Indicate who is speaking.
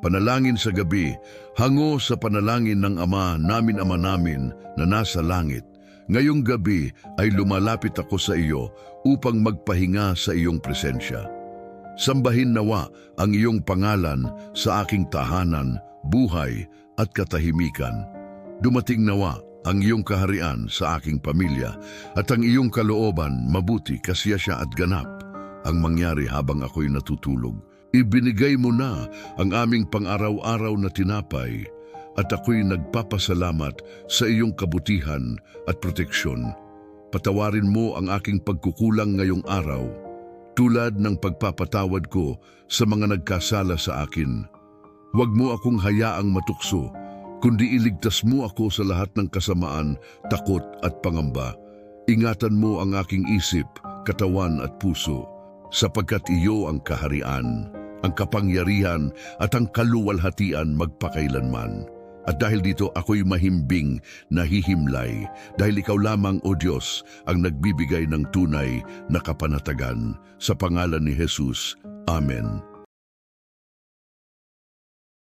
Speaker 1: Panalangin sa gabi, hango sa panalangin ng Ama namin Ama namin na nasa langit. Ngayong gabi ay lumalapit ako sa iyo upang magpahinga sa iyong presensya. Sambahin nawa ang iyong pangalan sa aking tahanan, buhay at katahimikan. Dumating nawa ang iyong kaharian sa aking pamilya at ang iyong kalooban mabuti kasiyasya at ganap ang mangyari habang ako'y natutulog. Ibinigay mo na ang aming pang-araw-araw na tinapay at ako'y nagpapasalamat sa iyong kabutihan at proteksyon. Patawarin mo ang aking pagkukulang ngayong araw tulad ng pagpapatawad ko sa mga nagkasala sa akin. Huwag mo akong hayaang matukso, kundi iligtas mo ako sa lahat ng kasamaan, takot at pangamba. Ingatan mo ang aking isip, katawan at puso, sapagkat iyo ang kaharian, ang kapangyarihan at ang kaluwalhatian magpakailanman. At dahil dito ako'y mahimbing, nahihimlay, dahil ikaw lamang, O Diyos, ang nagbibigay ng tunay na kapanatagan. Sa pangalan ni Jesus. Amen.